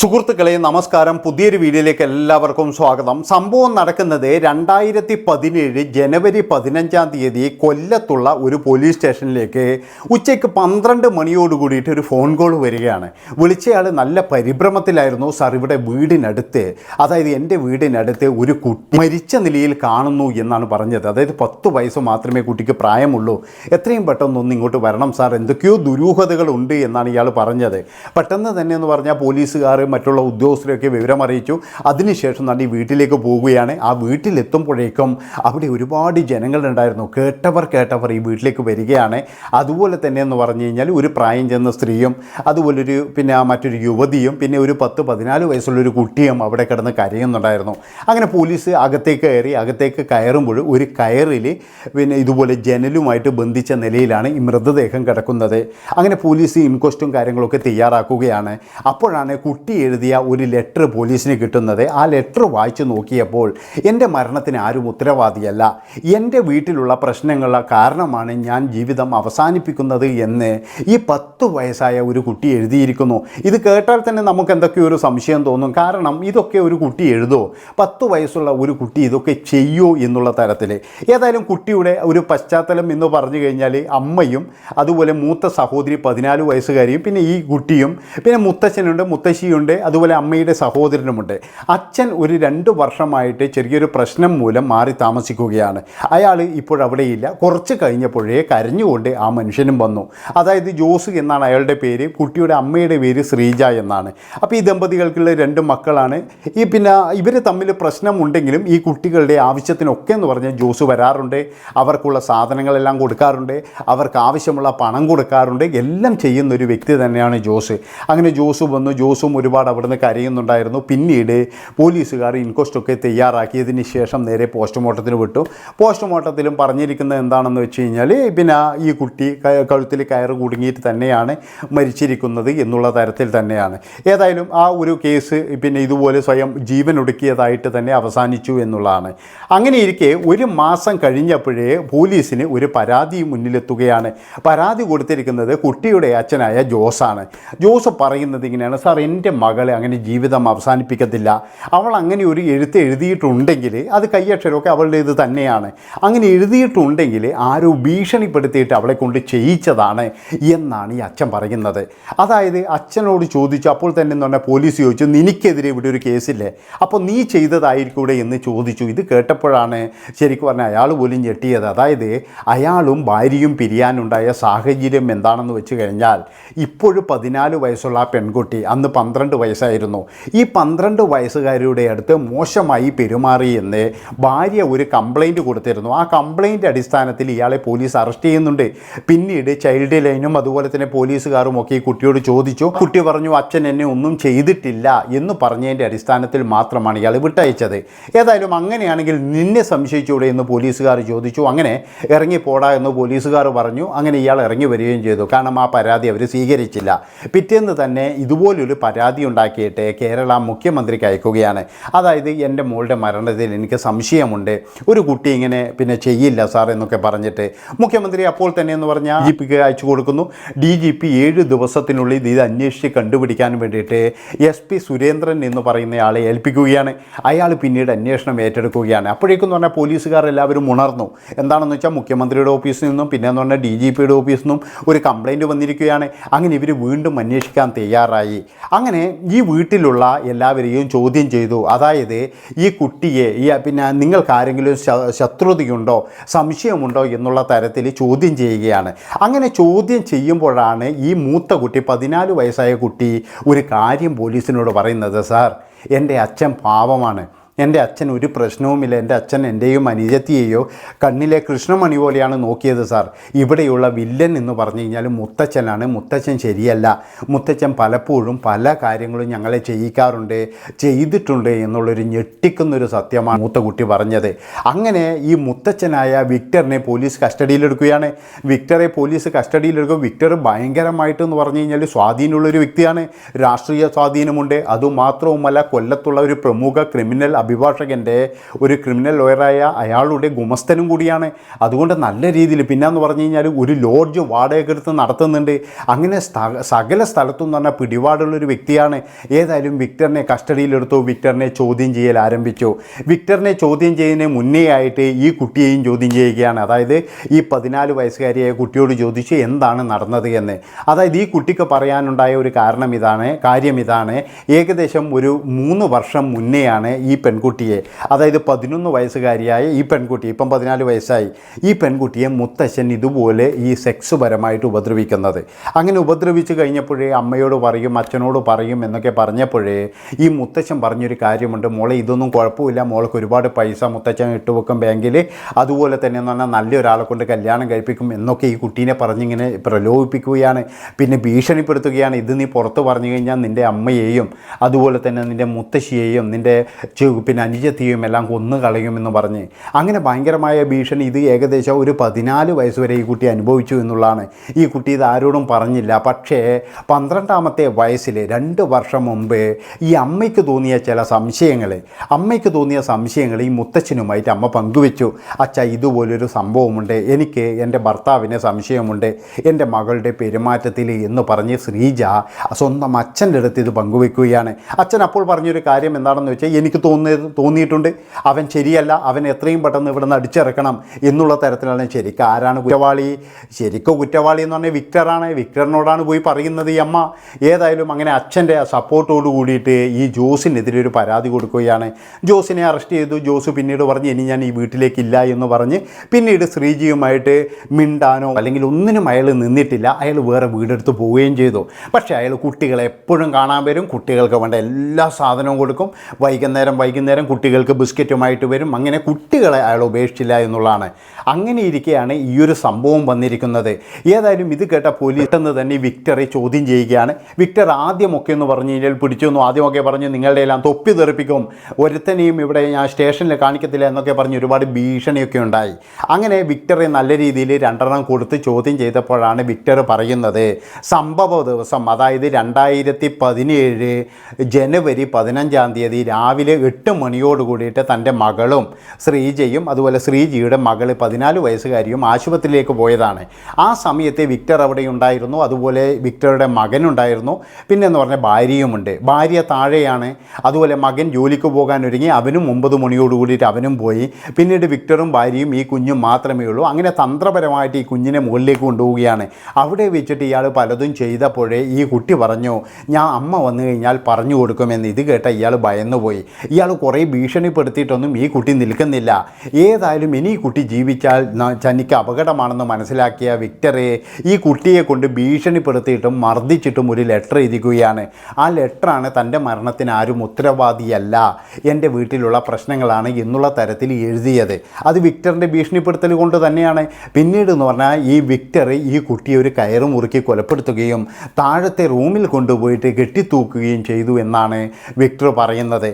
സുഹൃത്തുക്കളെ നമസ്കാരം. പുതിയൊരു വീഡിയോയിലേക്ക് എല്ലാവർക്കും സ്വാഗതം. സംഭവം നടക്കുന്നത് രണ്ടായിരത്തി പതിനേഴ് ജനുവരി പതിനഞ്ചാം തീയതി കൊല്ലത്തുള്ള ഒരു പോലീസ് സ്റ്റേഷനിലേക്ക് ഉച്ചയ്ക്ക് പന്ത്രണ്ട് മണിയോട് കൂടിയിട്ട് ഒരു ഫോൺ കോൾ വരികയാണ്. വിളിച്ചയാൾ നല്ല പരിഭ്രമത്തിലായിരുന്നു. സാർ ഇവിടെ വീടിനടുത്ത് അതായത് എന്റെ വീടിനടുത്ത് ഒരു കുട്ടി മരിച്ച നിലയിൽ കാണുന്നു എന്നാണ് പറഞ്ഞത്. അതായത് പത്ത് വയസ്സ് മാത്രമേ കുട്ടിക്ക് പ്രായമുള്ളൂ. എത്രയും പെട്ടെന്ന് ഒന്ന് ഇങ്ങോട്ട് വരണം സാർ. എന്തൊക്കെയോ ദുരൂഹതകളുണ്ട് എന്നാണ് ഇയാൾ പറഞ്ഞത്. പെട്ടെന്ന് തന്നെ എന്ന് പറഞ്ഞാൽ പോലീസുകാർ മറ്റുള്ള ഉദ്യോഗസ്ഥരെയൊക്കെ വിവരം അറിയിച്ചു. അതിനുശേഷം നടി വീട്ടിലേക്ക് പോവുകയാണ്. ആ വീട്ടിലെത്തുമ്പോഴേക്കും അവിടെ ഒരുപാട് ജനങ്ങളുണ്ടായിരുന്നു കേട്ടവർ കേട്ടവർ ഈ വീട്ടിലേക്ക് വരികയാണ്. അതുപോലെ തന്നെ എന്ന് പറഞ്ഞു കഴിഞ്ഞാൽ ഒരു പ്രായം ചെന്ന സ്ത്രീയും അതുപോലൊരു പിന്നെ മറ്റൊരു യുവതിയും പിന്നെ ഒരു പത്ത് പതിനാല് വയസ്സുള്ളൊരു കുട്ടിയും അവിടെ കിടന്ന് കരയുന്നുണ്ടായിരുന്നു. അങ്ങനെ പോലീസ് അകത്തേക്ക് കയറി അകത്തേക്ക് കയറുമ്പോൾ ഒരു കയറിൽ പിന്നെ ഇതുപോലെ ജനലുമായിട്ട് ബന്ധിച്ച നിലയിലാണ് ഈ മൃതദേഹം കിടക്കുന്നത്. അങ്ങനെ പോലീസ് ഇൻക്വസ്റ്റും കാര്യങ്ങളൊക്കെ തയ്യാറാക്കുകയാണ്. അപ്പോഴാണ് കുട്ടി എഴുതിയ ഒരു ലെറ്റർ പോലീസിന് കിട്ടുന്നത് ആ ലെറ്റർ വായിച്ചു നോക്കിയപ്പോൾ എന്റെ മരണത്തിന് ആരും ഉത്തരവാദിയല്ല. എന്റെ വീട്ടിലുള്ള പ്രശ്നങ്ങൾ കാരണമാണ് ഞാൻ ജീവിതം അവസാനിപ്പിക്കുന്നത് എന്ന് ഈ പത്ത് വയസ്സായ ഒരു കുട്ടി എഴുതിയിരിക്കുന്നു. ഇത് കേട്ടാൽ തന്നെ നമുക്ക് എന്തൊക്കെയോ ഒരു സംശയം തോന്നും. കാരണം ഇതൊക്കെ ഒരു കുട്ടി എഴുതോ? പത്ത് വയസ്സുള്ള ഒരു കുട്ടി ഇതൊക്കെ ചെയ്യോ എന്നുള്ള തരത്തിൽ ഏതായാലും കുട്ടിയുടെ ഒരു പശ്ചാത്തലം എന്ന് പറഞ്ഞു കഴിഞ്ഞാൽ അമ്മയും അതുപോലെ മൂത്ത സഹോദരി പതിനാല് വയസ്സുകാരിയും പിന്നെ ഈ കുട്ടിയും പിന്നെ മുത്തച്ഛനുണ്ട് മുത്തശ്ശിയുണ്ട് അതുപോലെ അമ്മയുടെ സഹോദരനുമുണ്ട്. അച്ഛൻ ഒരു രണ്ട് വർഷമായിട്ട് ചെറിയൊരു പ്രശ്നം മൂലം മാറി താമസിക്കുകയാണ്. അയാൾ ഇപ്പോഴവിടെയില്ല കുറച്ച് കഴിഞ്ഞപ്പോഴേ കരഞ്ഞുകൊണ്ട് ആ മനുഷ്യനും വന്നു. അതായത് ജോസ് എന്നാണ് അയാളുടെ പേര് കുട്ടിയുടെ അമ്മയുടെ പേര് ശ്രീജ എന്നാണ്. അപ്പോൾ ഈ ദമ്പതികൾക്കുള്ള രണ്ട് മക്കളാണ്. ഈ പിന്നെ ഇവർ തമ്മിൽ പ്രശ്നമുണ്ടെങ്കിലും ഈ കുട്ടികളുടെ ആവശ്യത്തിനൊക്കെ എന്ന് പറഞ്ഞാൽ ജോസ് വരാറുണ്ട്. അവർക്കുള്ള സാധനങ്ങളെല്ലാം കൊടുക്കാറുണ്ട്. അവർക്ക് ആവശ്യമുള്ള പണം കൊടുക്കാറുണ്ട്. എല്ലാം ചെയ്യുന്ന ഒരു വ്യക്തി തന്നെയാണ് ജോസ്. അങ്ങനെ ജോസ് വന്നു. ജോസും ഒരുപാട് അവിടുന്ന് കരയുന്നുണ്ടായിരുന്നു. പിന്നീട് പോലീസുകാർ ഇൻക്വസ്റ്റൊക്കെ തയ്യാറാക്കിയതിന് ശേഷം നേരെ പോസ്റ്റ്മോർട്ടത്തിന് വിട്ടു. പോസ്റ്റ്മോർട്ടത്തിലും പറഞ്ഞിരിക്കുന്നത് എന്താണെന്ന് വെച്ച് കഴിഞ്ഞാൽ പിന്നെ ഈ കുട്ടി കഴുത്തിൽ കയറ് കുടുങ്ങിയിട്ട് തന്നെയാണ് മരിച്ചിരിക്കുന്നത് എന്നുള്ള തരത്തിൽ തന്നെയാണ്. ഏതായാലും ആ ഒരു കേസ് പിന്നെ ഇതുപോലെ സ്വയം ജീവൻ ഒടുക്കിയതായിട്ട് തന്നെ അവസാനിച്ചു എന്നുള്ളതാണ്. അങ്ങനെ ഇരിക്കെ ഒരു മാസം കഴിഞ്ഞപ്പോഴേ പോലീസിന് ഒരു പരാതി മുന്നിലെത്തുകയാണ്. പരാതി കൊടുത്തിരിക്കുന്നത് കുട്ടിയുടെ അച്ഛനായ ജോസാണ്. ജോസ് പറയുന്നത് ഇങ്ങനെയാണ് സാർ എന്റെ മകളെ അങ്ങനെ ജീവിതം അവസാനിപ്പിക്കത്തില്ല. അവൾ അങ്ങനെ ഒരു എഴുത്ത് എഴുതിയിട്ടുണ്ടെങ്കിൽ അത് കയ്യക്ഷരമൊക്കെ അവളുടെ ഇത് തന്നെയാണ്. അങ്ങനെ എഴുതിയിട്ടുണ്ടെങ്കിൽ ആരോ ഭീഷണിപ്പെടുത്തിയിട്ട് അവളെ കൊണ്ട് ചെയ്യിച്ചതാണ് എന്നാണ് ഈ അച്ഛൻ പറയുന്നത്. അതായത് അച്ഛനോട് ചോദിച്ചു അപ്പോൾ തന്നെ എന്ന് പറഞ്ഞാൽ പോലീസ് ചോദിച്ചു നിനക്കെതിരെ ഇവിടെ ഒരു കേസില്ലേ? അപ്പോൾ നീ ചെയ്തതായിരിക്കൂടെ എന്ന് ചോദിച്ചു. ഇത് കേട്ടപ്പോഴാണ് ശരിക്കും പറഞ്ഞാൽ അയാൾ പോലും ഞെട്ടിയത്. അതായത് അയാളും ഭാര്യയും പിരിയാനുണ്ടായ സാഹചര്യം എന്താണെന്ന് വെച്ച് കഴിഞ്ഞാൽ ഇപ്പോഴും പതിനാല് വയസ്സുള്ള ആ പെൺകുട്ടി അന്ന് പന്ത്രണ്ട് വയസ്സായിരുന്നു. ഈ പന്ത്രണ്ട് വയസ്സുകാരിയുടെ അടുത്ത് മോശമായി പെരുമാറി എന്ന് ഭാര്യ ഒരു കംപ്ലൈന്റ് കൊടുത്തിരുന്നു. ആ കംപ്ലൈന്റ് അടിസ്ഥാനത്തിൽ ഇയാളെ പോലീസ് അറസ്റ്റ് ചെയ്യുന്നുണ്ട്. പിന്നീട് ചൈൽഡ് ലൈനും അതുപോലെ തന്നെ പോലീസുകാരും ഒക്കെ ഈ കുട്ടിയോട് ചോദിച്ചു. കുട്ടി പറഞ്ഞു അച്ഛൻ എന്നെ ഒന്നും ചെയ്തിട്ടില്ല എന്ന് പറഞ്ഞതിന്റെ അടിസ്ഥാനത്തിൽ മാത്രമാണ് ഇയാൾ വിട്ടയച്ചത്. ഏതായാലും അങ്ങനെയാണെങ്കിൽ നിന്നെ സംശയിച്ചൂടെ എന്ന് പോലീസുകാർ ചോദിച്ചു. അങ്ങനെ ഇറങ്ങി പോടാ എന്ന് പോലീസുകാർ പറഞ്ഞു. അങ്ങനെ ഇയാൾ ഇറങ്ങി വരികയും ചെയ്തു. കാരണം ആ പരാതി അവർ സ്വീകരിച്ചില്ല. പിറ്റേന്ന് തന്നെ ഇതുപോലൊരു പരാതി ഉണ്ടാക്കിയിട്ട് കേരള മുഖ്യമന്ത്രിക്ക് അയക്കുകയാണ്. അതായത് എന്റെ മോളുടെ മരണത്തിൽ എനിക്ക് സംശയമുണ്ട്. ഒരു കുട്ടി ഇങ്ങനെ പിന്നെ ചെയ്യില്ല സാർ എന്നൊക്കെ പറഞ്ഞിട്ട് മുഖ്യമന്ത്രി അപ്പോൾ തന്നെ എന്ന് പറഞ്ഞാൽ ഡി ജി പിക്ക് അയച്ചു കൊടുക്കുന്നു. ഡി ജി പി ഏഴ് ദിവസത്തിനുള്ളിൽ ഇത് അന്വേഷിച്ച് കണ്ടുപിടിക്കാൻ വേണ്ടിയിട്ട് എസ് പി സുരേന്ദ്രൻ എന്ന് പറയുന്നയാളെ ഏൽപ്പിക്കുകയാണ്. അയാൾ പിന്നീട് അന്വേഷണം ഏറ്റെടുക്കുകയാണ്. അപ്പോഴേക്കും എന്ന് പറഞ്ഞാൽ പോലീസുകാർ എല്ലാവരും ഉണർന്നു. എന്താണെന്ന് വെച്ചാൽ മുഖ്യമന്ത്രിയുടെ ഓഫീസിൽ നിന്നും പിന്നെ എന്ന് പറഞ്ഞാൽ ഡി ജി പിയുടെ ഓഫീസിൽ നിന്നും ഒരു കംപ്ലൈന്റ് വന്നിരിക്കുകയാണ്. അങ്ങനെ ഇവർ വീണ്ടും അന്വേഷിക്കാൻ തയ്യാറായി. അങ്ങനെ ഈ വീട്ടിലുള്ള എല്ലാവരെയും ചോദ്യം ചെയ്തു. അതായത് ഈ കുട്ടിയെ ഈ പിന്നെ നിങ്ങൾക്ക് ആരെങ്കിലും ശത്രുതയുണ്ടോ സംശയമുണ്ടോ എന്നുള്ള തരത്തിൽ ചോദ്യം ചെയ്യുകയാണ്. അങ്ങനെ ചോദ്യം ചെയ്യുമ്പോഴാണ് ഈ മൂത്ത കുട്ടി പതിനാല് വയസ്സായ കുട്ടി ഒരു കാര്യം പോലീസിനോട് പറയുന്നത് സാർ എന്റെ അച്ഛൻ പാവമാണ്. എന്റെ അച്ഛൻ ഒരു പ്രശ്നവുമില്ല. എന്റെ അച്ഛൻ എന്റെയും അനുജത്തിയെയോ കണ്ണിലെ കൃഷ്ണമണി പോലെയാണ് നോക്കിയത് സാർ. ഇവിടെയുള്ള വില്ലൻ എന്ന് പറഞ്ഞു കഴിഞ്ഞാൽ മുത്തച്ഛനാണ്. മുത്തച്ഛൻ ശരിയല്ല. മുത്തച്ഛൻ പലപ്പോഴും പല കാര്യങ്ങളും ഞങ്ങളെ ചെയ്യിക്കാറുണ്ട് ചെയ്തിട്ടുണ്ട് എന്നുള്ളൊരു ഞെട്ടിക്കുന്നൊരു സത്യമാണ് മൂത്ത കുട്ടി പറഞ്ഞത്. അങ്ങനെ ഈ മുത്തച്ഛനായ വിക്ടറിനെ പോലീസ് കസ്റ്റഡിയിലെടുക്കുകയാണ്. വിക്ടറെ പോലീസ് കസ്റ്റഡിയിലെടുക്കും. വിക്ടർ ഭയങ്കരമായിട്ട് എന്ന് പറഞ്ഞു കഴിഞ്ഞാൽ സ്വാധീനമുള്ളൊരു വ്യക്തിയാണ്. രാഷ്ട്രീയ സ്വാധീനമുണ്ട്. അതുമാത്രവുമല്ല കൊല്ലത്തുള്ള ഒരു പ്രമുഖ ക്രിമിനൽ അഭിഭാഷകന്റെ ഒരു ക്രിമിനൽ ലോയറായ അയാളുടെ ഗുമസ്തനും കൂടിയാണ്. അതുകൊണ്ട് നല്ല രീതിയിൽ പിന്നെന്ന് പറഞ്ഞു കഴിഞ്ഞാൽ ഒരു ലോഡ്ജ് വാടകയ്ക്ക് എടുത്ത് നടത്തുന്നുണ്ട്. അങ്ങനെ സകല സ്ഥലത്തും എന്ന് പറഞ്ഞാൽ പിടിപാടുള്ളൊരു വ്യക്തിയാണ്. ഏതായാലും വിക്ടറിനെ കസ്റ്റഡിയിലെടുത്തു. വിക്ടറിനെ ചോദ്യം ചെയ്യൽ ആരംഭിച്ചു. വിക്ടറിനെ ചോദ്യം ചെയ്യുന്നതിന് മുന്നേ ആയിട്ട് ഈ കുട്ടിയെയും ചോദ്യം ചെയ്യുകയാണ്. അതായത് ഈ പതിനാല് വയസ്സുകാരിയായ കുട്ടിയോട് ചോദിച്ചു എന്താണ് നടന്നത് എന്ന്. അതായത് ഈ കുട്ടിക്ക് പറയാനുണ്ടായ ഒരു കാരണം ഇതാണ് കാര്യം ഇതാണ്. ഏകദേശം ഒരു മൂന്ന് വർഷം മുന്നെയാണ് ഈ പെൺകുട്ടിയെ അതായത് പതിനൊന്ന് വയസ്സുകാരിയായ ഈ പെൺകുട്ടി ഇപ്പം പതിനാല് വയസ്സായി ഈ പെൺകുട്ടിയെ മുത്തശ്ശൻ ഇതുപോലെ ഈ സെക്സ് പരമായിട്ട് ഉപദ്രവിക്കുന്നത്. അങ്ങനെ ഉപദ്രവിച്ചു കഴിഞ്ഞപ്പോഴേ അമ്മയോട് പറയും അച്ഛനോട് പറയും എന്നൊക്കെ പറഞ്ഞപ്പോഴേ ഈ മുത്തശ്ശൻ പറഞ്ഞൊരു കാര്യമുണ്ട്. മോളെ ഇതൊന്നും കുഴപ്പമില്ല. മോൾക്ക് ഒരുപാട് പൈസ മുത്തച്ഛൻ ഇട്ടുവെക്കും ബാങ്കിൽ അതുപോലെ തന്നെ എന്ന് പറഞ്ഞാൽ നല്ലൊരാളെ കൊണ്ട് കല്യാണം കഴിപ്പിക്കും എന്നൊക്കെ ഈ കുട്ടീനെ പറഞ്ഞിങ്ങനെ പ്രലോഭിപ്പിക്കുകയാണ്. പിന്നെ ഭീഷണിപ്പെടുത്തുകയാണ്. ഇത് നീ പുറത്ത് പറഞ്ഞു കഴിഞ്ഞാൽ നിന്റെ അമ്മയെയും അതുപോലെ തന്നെ നിന്റെ മുത്തശ്ശിയെയും നിന്റെ പിന്നെ അനുജത്തിയും എല്ലാം കൊന്നു കളയുമെന്ന് പറഞ്ഞ് അങ്ങനെ ഭയങ്കരമായ ഭീഷണി ഇത് ഏകദേശം ഒരു പതിനാല് വയസ്സ് വരെ ഈ കുട്ടി അനുഭവിച്ചു എന്നുള്ളതാണ്. ഈ കുട്ടി ഇത് ആരോടും പറഞ്ഞില്ല. പക്ഷേ പന്ത്രണ്ടാമത്തെ വയസ്സിൽ രണ്ട് വർഷം മുമ്പ് ഈ അമ്മയ്ക്ക് തോന്നിയ ചില സംശയങ്ങൾ അമ്മയ്ക്ക് തോന്നിയ സംശയങ്ങൾ ഈ മുത്തച്ഛനുമായിട്ട് അമ്മ പങ്കുവെച്ചു. അച്ഛ ഇതുപോലൊരു സംഭവമുണ്ട്. എനിക്ക് എന്റെ ഭർത്താവിന് സംശയമുണ്ട്. എന്റെ മകളുടെ പെരുമാറ്റത്തിൽ എന്ന് പറഞ്ഞ് ശ്രീജ സ്വന്തം അച്ഛന്റെ അടുത്ത് ഇത് പങ്കുവെക്കുകയാണ്. അച്ഛൻ അപ്പോൾ പറഞ്ഞൊരു കാര്യം എന്താണെന്ന് വെച്ചാൽ എനിക്ക് തോന്നിയത് തോന്നിയിട്ടുണ്ട്. അവൻ ശരിയല്ല അവൻ എത്രയും പെട്ടെന്ന് ഇവിടെ നിന്ന് അടിച്ചിറക്കണം എന്നുള്ള തരത്തിലാണ് ശരിക്കും. ആരാണ് കുറ്റവാളി? ശരിക്കും കുറ്റവാളി എന്ന് പറഞ്ഞാൽ വിക്ടറാണ്. വിക്ടറിനോടാണ് പോയി പറയുന്നത് ഈ അമ്മ. ഏതായാലും അങ്ങനെ അച്ഛന്റെ സപ്പോർട്ടോട് കൂടിയിട്ട് ഈ ജോസിനെതിരെ ഒരു പരാതി കൊടുക്കുകയാണ്. ജോസിനെ അറസ്റ്റ് ചെയ്തു. ജോസ് പിന്നീട് പറഞ്ഞ് ഇനി ഞാൻ ഈ വീട്ടിലേക്കില്ല എന്ന് പറഞ്ഞ് പിന്നീട് ശ്രീജിയുമായിട്ട് മിണ്ടാനോ അല്ലെങ്കിൽ ഒന്നിനും അയാൾ നിന്നിട്ടില്ല. അയാൾ വേറെ വീടെടുത്ത് പോവുകയും ചെയ്തു. പക്ഷേ അയാൾ കുട്ടികളെ എപ്പോഴും കാണാൻ വരും. കുട്ടികൾക്ക് വേണ്ട എല്ലാ സാധനവും കൊടുക്കും. വൈകുന്നേരം വൈകുന്നേരം കുട്ടികൾക്ക് ബിസ്ക്കറ്റുമായിട്ട് വരും. അങ്ങനെ കുട്ടികളെ അയാൾ ഉപേക്ഷിച്ചില്ല എന്നുള്ളതാണ്. അങ്ങനെ ഇരിക്കെയാണ് ഈ ഒരു സംഭവം വന്നിരിക്കുന്നത്. ഏതായാലും ഇത് കേട്ട പോലീസ് എന്ന് തന്നെ വിക്ടറെ ചോദ്യം ചെയ്യുകയാണ്. വിക്ടർ ആദ്യമൊക്കെ എന്ന് പറഞ്ഞു കഴിഞ്ഞാൽ പിടിച്ചു ആദ്യമൊക്കെ പറഞ്ഞു നിങ്ങളുടെ എല്ലാം തൊപ്പി തെറിപ്പിക്കും. ഒരുത്തനെയും ഇവിടെ ഞാൻ സ്റ്റേഷനിൽ കാണിക്കത്തില്ല എന്നൊക്കെ പറഞ്ഞ് ഒരുപാട് ഭീഷണിയൊക്കെ ഉണ്ടായി. അങ്ങനെ വിക്ടറെ നല്ല രീതിയിൽ രണ്ടെണ്ണം കൊടുത്ത് ചോദ്യം ചെയ്തപ്പോഴാണ് വിക്ടർ പറയുന്നത് സംഭവ ദിവസം അതായത് രണ്ടായിരത്തി പതിനേഴ് ജനുവരി പതിനഞ്ചാം തീയതി രാവിലെ എട്ട് മണിയോട് കൂടിയിട്ട് തന്റെ മകളും ശ്രീജയും അതുപോലെ ശ്രീജിയുടെ മകൾ പതിനാല് വയസ്സുകാരിയും ആശുപത്രിയിലേക്ക് പോയതാണ്. ആ സമയത്ത് വിക്ടർ അവിടെ ഉണ്ടായിരുന്നു അതുപോലെ വിക്ടറുടെ മകനുണ്ടായിരുന്നു പിന്നെ എന്ന് പറഞ്ഞാൽ ഭാര്യയുമുണ്ട്. ഭാര്യ താഴെയാണ് അതുപോലെ മകൻ ജോലിക്ക് പോകാൻ ഒരുങ്ങി അവനും ഒമ്പത് മണിയോട് കൂടിയിട്ട് അവനും പോയി. പിന്നീട് വിക്ടറും ഭാര്യയും ഈ കുഞ്ഞും മാത്രമേ ഉള്ളൂ. അങ്ങനെ തന്ത്രപരമായിട്ട് ഈ കുഞ്ഞിനെ മുകളിലേക്ക് കൊണ്ടുപോവുകയാണ്. അവിടെ വെച്ചിട്ട് ഇയാൾ പലതും ചെയ്തപ്പോഴേ ഈ കുട്ടി പറഞ്ഞു ഞാൻ അമ്മ വന്നു കഴിഞ്ഞാൽ പറഞ്ഞു കൊടുക്കുമെന്ന്. ഇത് കേട്ട ഇയാൾ ഭയന്നുപോയി. ഇയാൾ കുറേ ഭീഷണിപ്പെടുത്തിയിട്ടൊന്നും ഈ കുട്ടി നിൽക്കുന്നില്ല. ഏതായാലും ഇനി ഈ കുട്ടി ജീവിച്ചാൽ തനിക്ക് അപകടമാണെന്ന് മനസ്സിലാക്കിയ വിക്ടറെ ഈ കുട്ടിയെ കൊണ്ട് ഭീഷണിപ്പെടുത്തിയിട്ടും മർദ്ദിച്ചിട്ടും ഒരു ലെറ്റർ എഴുതിക്കുകയാണ്. ആ ലെറ്ററാണ് തന്റെ മരണത്തിന് ആരും ഉത്തരവാദിയല്ല. എന്റെ വീട്ടിലുള്ള പ്രശ്നങ്ങളാണ് എന്നുള്ള തരത്തിൽ എഴുതിയത്. അത് വിക്ടറിന്റെ ഭീഷണിപ്പെടുത്തൽ കൊണ്ട് തന്നെയാണ്. പിന്നീട് എന്ന് പറഞ്ഞാൽ ഈ വിക്ടർ ഈ കുട്ടിയെ ഒരു കയറ് മുറുക്കി കൊലപ്പെടുത്തുകയും താഴത്തെ റൂമിൽ കൊണ്ടുപോയിട്ട് കെട്ടിത്തൂക്കുകയും ചെയ്തു എന്നാണ് വിക്ടർ പറയുന്നത്.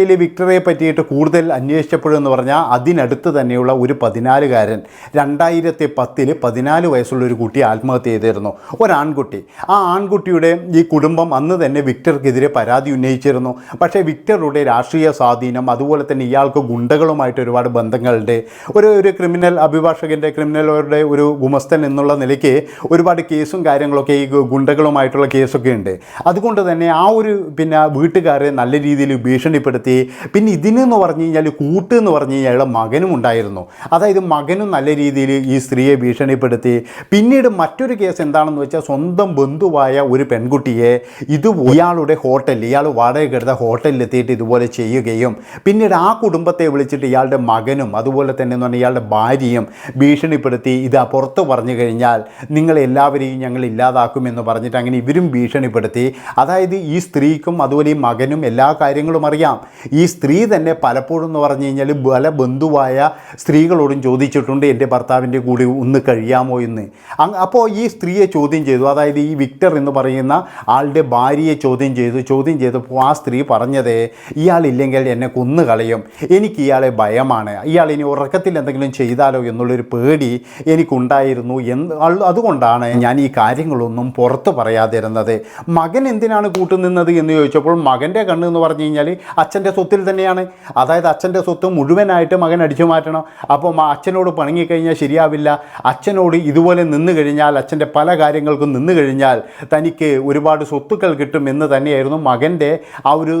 ഇതിനിടയിൽ വിക്ടറിയെ പറ്റിയിട്ട് കൂടുതൽ അന്വേഷിച്ചപ്പോഴെന്ന് പറഞ്ഞാൽ അതിനടുത്ത് തന്നെയുള്ള ഒരു പതിനാലുകാരൻ രണ്ടായിരത്തി പത്തിൽ പതിനാല് വയസ്സുള്ള ഒരു കുട്ടി ആത്മഹത്യ ചെയ്തിരുന്നു. ഒരാൺകുട്ടി. ആ ആൺകുട്ടിയുടെ ഈ കുടുംബം അന്ന് തന്നെ വിക്ടർക്കെതിരെ പരാതി ഉന്നയിച്ചിരുന്നു. പക്ഷേ വിക്ടറുടെ രാഷ്ട്രീയ സ്വാധീനം അതുപോലെ തന്നെ ഇയാൾക്ക് ഗുണ്ടകളുമായിട്ട് ഒരുപാട് ബന്ധങ്ങളുണ്ട്. ഒരു ഒരു ക്രിമിനൽ അഭിഭാഷകന്റെ ക്രിമിനലുകളുടെ ഒരു ഗുമസ്തൻ എന്നുള്ള നിലയ്ക്ക് ഒരുപാട് കേസും കാര്യങ്ങളൊക്കെ ഈ ഗുണ്ടകളുമായിട്ടുള്ള കേസൊക്കെ ഉണ്ട്. അതുകൊണ്ട് തന്നെ ആ ഒരു പിന്നെ വീട്ടുകാരെ നല്ല രീതിയിൽ ഭീഷണിപ്പെടുത്തി പിന്നെ ഇതിനെന്ന് പറഞ്ഞു കഴിഞ്ഞാൽ കൂട്ട് എന്ന് പറഞ്ഞു കഴിഞ്ഞാൽ മകനും ഉണ്ടായിരുന്നു. അതായത് മകനും നല്ല രീതിയിൽ ഈ സ്ത്രീയെ ഭീഷണിപ്പെടുത്തി. പിന്നീട് മറ്റൊരു കേസ് എന്താണെന്ന് വെച്ചാൽ സ്വന്തം ബന്ധുവായ ഒരു പെൺകുട്ടിയെ ഇത് ഇയാളുടെ ഹോട്ടലിൽ ഇയാൾ വാടക എടുത്ത ഹോട്ടലിലെത്തിയിട്ട് ഇതുപോലെ ചെയ്യുകയും പിന്നീട് ആ കുടുംബത്തെ വിളിച്ചിട്ട് ഇയാളുടെ മകനും അതുപോലെ തന്നെ എന്ന് പറഞ്ഞാൽ ഇയാളുടെ ഭാര്യയും ഭീഷണിപ്പെടുത്തി ഇത് പുറത്ത് പറഞ്ഞു കഴിഞ്ഞാൽ നിങ്ങൾ എല്ലാവരെയും ഞങ്ങൾ ഇല്ലാതാക്കുമെന്ന് പറഞ്ഞിട്ട് അങ്ങനെ ഇവരും ഭീഷണിപ്പെടുത്തി. അതായത് ഈ സ്ത്രീക്കും അതുപോലെ ഈ മകനും എല്ലാ കാര്യങ്ങളും അറിയാം. ഈ സ്ത്രീ തന്നെ പലപ്പോഴും എന്ന് പറഞ്ഞു കഴിഞ്ഞാൽ പല ബന്ധുവായ സ്ത്രീകളോടും ചോദിച്ചിട്ടുണ്ട് എന്റെ ഭർത്താവിന്റെ കൂടി ഒന്ന് കഴിയാമോ എന്ന്? അപ്പോൾ ഈ സ്ത്രീയെ ചോദ്യം ചെയ്തു. അതായത് ഈ വിക്ടർ എന്ന് പറയുന്ന ആളുടെ ഭാര്യയെ ചോദ്യം ചെയ്തു. ചോദ്യം ചെയ്തപ്പോൾ ആ സ്ത്രീ പറഞ്ഞത് ഇയാളില്ലെങ്കിൽ എന്നെ കൊന്നു കളയും. എനിക്ക് ഇയാളെ ഭയമാണ്. ഇയാൾ ഇനി ഉറക്കത്തിൽ എന്തെങ്കിലും ചെയ്താലോ എന്നുള്ളൊരു പേടി എനിക്കുണ്ടായിരുന്നു. എന്ന് അതുകൊണ്ടാണ് ഞാൻ ഈ കാര്യങ്ങളൊന്നും പുറത്ത് പറയാതിരുന്നത്. മകൻ എന്തിനാണ് കൂട്ടുനിന്നത് എന്ന് ചോദിച്ചപ്പോൾ മകന്റെ കണ്ണ് എന്ന് പറഞ്ഞു കഴിഞ്ഞാൽ അച്ഛന്റെ അച്ഛന്റെ സ്വത്തിൽ തന്നെയാണ്. അതായത് അച്ഛന്റെ സ്വത്ത് മുഴുവനായിട്ട് മകൻ അടിച്ചു മാറ്റണം. അപ്പോൾ അച്ഛനോട് പണങ്ങിക്കഴിഞ്ഞാൽ ശരിയാവില്ല. അച്ഛനോട് ഇതുപോലെ നിന്ന് കഴിഞ്ഞാൽ അച്ഛന്റെ പല കാര്യങ്ങൾക്കും നിന്ന് കഴിഞ്ഞാൽ തനിക്ക് ഒരുപാട് സ്വത്തുക്കൾ കിട്ടും എന്ന് തന്നെയായിരുന്നു മകന്റെ ആ ഒരു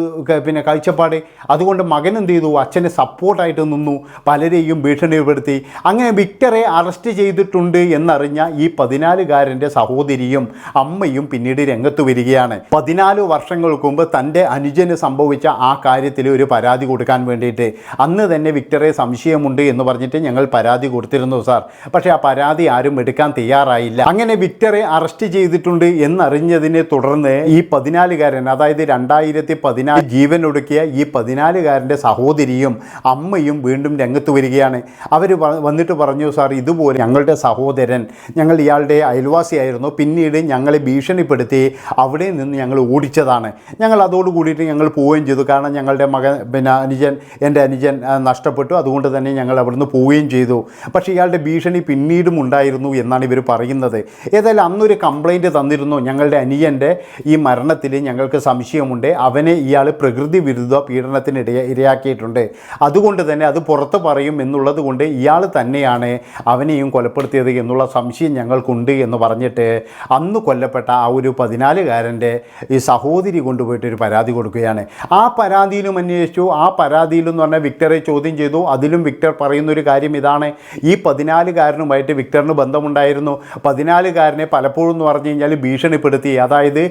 പിന്നെ കാഴ്ചപ്പാട്. അതുകൊണ്ട് മകൻ എന്ത് ചെയ്തു? അച്ഛനെ സപ്പോർട്ടായിട്ട് നിന്നു. പലരെയും ഭീഷണിപ്പെടുത്തി. അങ്ങനെ വിക്ടറെ അറസ്റ്റ് ചെയ്തിട്ടുണ്ട് എന്നറിഞ്ഞ ഈ പതിനാലുകാരന്റെ സഹോദരിയും അമ്മയും പിന്നീട് രംഗത്ത് വരികയാണ്. പതിനാല് വർഷങ്ങൾക്ക് മുമ്പ് തന്റെ അനുജന് സംഭവിച്ച ആ കാര്യത്തിൽ ഒരു പരാതി കൊടുക്കാൻ വേണ്ടിയിട്ട്. അന്ന് തന്നെ വിക്ടറെ സംശയമുണ്ട് എന്ന് പറഞ്ഞിട്ട് ഞങ്ങൾ പരാതി കൊടുത്തിരുന്നു സാർ. പക്ഷേ ആ പരാതി ആരും എടുക്കാൻ തയ്യാറായില്ല. അങ്ങനെ വിക്ടറെ അറസ്റ്റ് ചെയ്തിട്ടുണ്ട് എന്നറിഞ്ഞതിനെ തുടർന്ന് ഈ പതിനാലുകാരൻ അതായത് രണ്ടായിരത്തി പതിനാല് ജീവൻ ഒടുക്കിയ ഈ പതിനാലുകാരന്റെ സഹോദരിയും അമ്മയും വീണ്ടും രംഗത്ത് വരികയാണ്. അവർ വന്നിട്ട് പറഞ്ഞു സാർ ഇതുപോലെ ഞങ്ങളുടെ സഹോദരൻ ഞങ്ങൾ ഇയാളുടെ അയൽവാസിയായിരുന്നു. പിന്നീട് ഞങ്ങളെ ഭീഷണിപ്പെടുത്തി അവിടെ നിന്ന് ഞങ്ങൾ ഓടിച്ചതാണ്. ഞങ്ങൾ അതോട് കൂടിയിട്ട് ഞങ്ങൾ പോവുകയും ചെയ്തു. കാരണം ഞങ്ങളുടെ മകൻ പിന്നെ അനുജൻ എന്റെ അനുജൻ നഷ്ടപ്പെട്ടു. അതുകൊണ്ട് തന്നെ ഞങ്ങൾ അവിടുന്ന് പോവുകയും ചെയ്തു. പക്ഷേ ഇയാളുടെ ഭീഷണി പിന്നീടും ഉണ്ടായിരുന്നു എന്നാണ് ഇവർ പറയുന്നത്. ഏതായാലും അന്നൊരു കംപ്ലൈന്റ് തന്നിരുന്നു ഞങ്ങളുടെ അനിയന്റെ ഈ മരണത്തിൽ ഞങ്ങൾക്ക് സംശയമുണ്ട്. അവനെ ഇയാൾ പ്രകൃതി വിരുദ്ധ പീഡനത്തിന് ഇടയ ഇരയാക്കിയിട്ടുണ്ട്. അതുകൊണ്ട് തന്നെ അത് പുറത്ത് പറയും എന്നുള്ളത് കൊണ്ട് ഇയാൾ തന്നെയാണ് അവനെയും കൊലപ്പെടുത്തിയത് എന്നുള്ള സംശയം ഞങ്ങൾക്കുണ്ട് എന്ന് പറഞ്ഞിട്ട് അന്ന് കൊല്ലപ്പെട്ട ആ ഒരു പതിനാലുകാരന്റെ ഈ സഹോദരി കൊണ്ടുപോയിട്ട് ഒരു പരാതി കൊടുക്കുകയാണ്. ആ പരാതിയിലും അന്വേഷിച്ചു. ആ പരാതിയിലെന്ന് പറഞ്ഞാൽ വിക്ടറെ ചോദ്യം ചെയ്തു. അതിലും വിക്ടർ പറയുന്നൊരു കാര്യം ഇതാണ്. ഈ പതിനാലുകാരനുമായിട്ട് വിക്ടറിന് ബന്ധമുണ്ടായിരുന്നു. പതിനാലുകാരനെ പലപ്പോഴും എന്ന് പറഞ്ഞു കഴിഞ്ഞാൽ ഭീഷണിപ്പെടുത്തി. അതായത്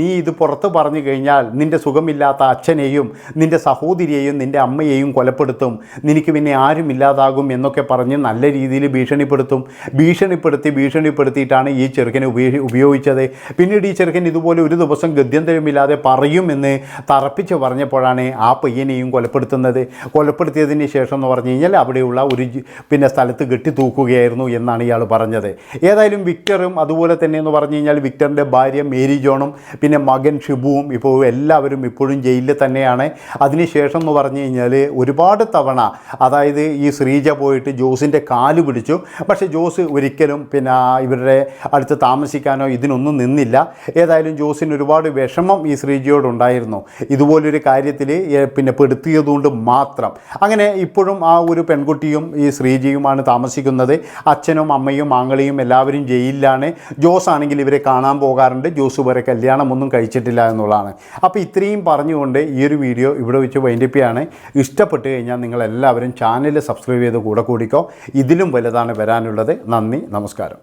നീ ഇത് പുറത്ത് പറഞ്ഞു കഴിഞ്ഞാൽ നിന്റെ സുഖമില്ലാത്ത അച്ഛനെയും നിന്റെ സഹോദരിയെയും നിന്റെ അമ്മയെയും കൊലപ്പെടുത്തും. നിനക്ക് പിന്നെ ആരും ഇല്ലാതാകും എന്നൊക്കെ പറഞ്ഞ് നല്ല രീതിയിൽ ഭീഷണിപ്പെടുത്തും. ഭീഷണിപ്പെടുത്തി ഭീഷണിപ്പെടുത്തിയിട്ടാണ് ഈ ചെറുക്കനെ ഉപയോഗി ഉപയോഗിച്ചത്. പിന്നീട് ഈ ചെറുക്കൻ ഇതുപോലെ ഒരു ദിവസം ഗദ്യന്തരമില്ലാതെ പറയുമെന്ന് തറപ്പിച്ച് പറഞ്ഞപ്പോഴാണ് ആ പയ്യനെയും കൊലപ്പെടുത്തുന്നത്. കൊലപ്പെടുത്തിയതിന് ശേഷം എന്ന് പറഞ്ഞു കഴിഞ്ഞാൽ അവിടെയുള്ള ഒരു പിന്നെ സ്ഥലത്ത് കെട്ടി തൂക്കുകയായിരുന്നു എന്നാണ് ഇയാൾ പറഞ്ഞത്. ഏതായാലും വിക്ടറും അതുപോലെ തന്നെ എന്ന് പറഞ്ഞു കഴിഞ്ഞാൽ വിക്ടറിന്റെ ഭാര്യ മേരി ജോണും പിന്നെ മകൻ ഷിബുവും ഇപ്പോൾ എല്ലാവരും ഇപ്പോഴും ജയിലിൽ തന്നെയാണ്. അതിനുശേഷം എന്ന് പറഞ്ഞു കഴിഞ്ഞാൽ ഒരുപാട് തവണ അതായത് ഈ ശ്രീജ പോയിട്ട് ജോസിന്റെ കാൽ പിടിച്ചു. പക്ഷേ ജോസ് ഒരിക്കലും പിന്നെ ഇവരുടെ അടുത്ത് താമസിക്കാനോ ഇതിനൊന്നും നിന്നില്ല. ഏതായാലും ജോസിന് ഒരുപാട് വിഷമം ഈ ശ്രീജയോടുണ്ടായിരുന്നു. ഇതുപോലൊരു കാര്യത്തിൽ പിന്നെ പെടുത്തിയതുകൊണ്ട് മാത്രം. അങ്ങനെ ഇപ്പോഴും ആ ഒരു പെൺകുട്ടിയും ഈ ശ്രീജിയുമാണ് താമസിക്കുന്നത്. അച്ഛനും അമ്മയും ആങ്ങളിയും എല്ലാവരും ജയിലിലാണ്. ജോസ് ആണെങ്കിൽ ഇവരെ കാണാൻ പോകാറുണ്ട്. ജോസ് വരെ കല്യാണമൊന്നും കഴിച്ചിട്ടില്ല എന്നുള്ളതാണ്. അപ്പോൾ ഇത്രയും പറഞ്ഞുകൊണ്ട് ഈ ഒരു വീഡിയോ ഇവിടെ വെച്ച് വൈൻഡിപ്പിയാണ് ഇഷ്ടപ്പെട്ട് കഴിഞ്ഞാൽ നിങ്ങൾ എല്ലാവരും ചാനൽ സബ്സ്ക്രൈബ് ചെയ്ത് കൂടെ കൂടിക്കോ. ഇതിലും വലുതാണ് വരാനുള്ളത്. നന്ദി നമസ്കാരം.